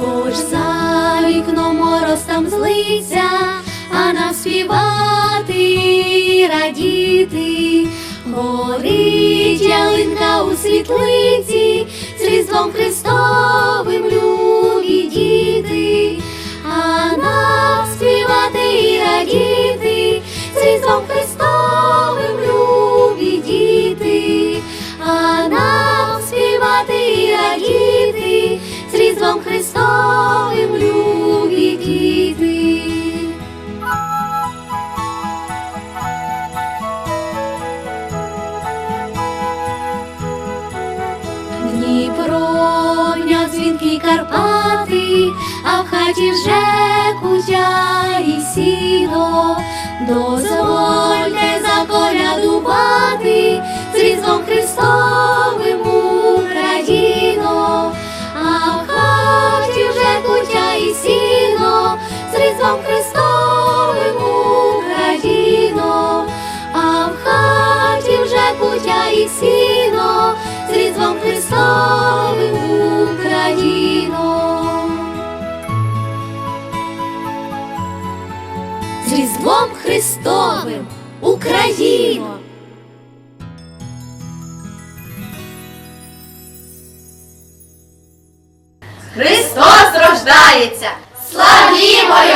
хоч за вікном мороз там злиться, а нам співати і радіти. Горить ялинка у світлиці, з Різдвом Христовим любі діти, а нам співати і радіти, з Різдвом Христовим Дніпро, дня дзвінки Карпати, а в хаті вже кутя і сіно. Дозвольте заколядувати з Різдвом Христовим Україно, а в хаті вже кутя і сіно, з Різдвом Христовим З Різдвом Христовим Україно! Христос рождається! Славімо!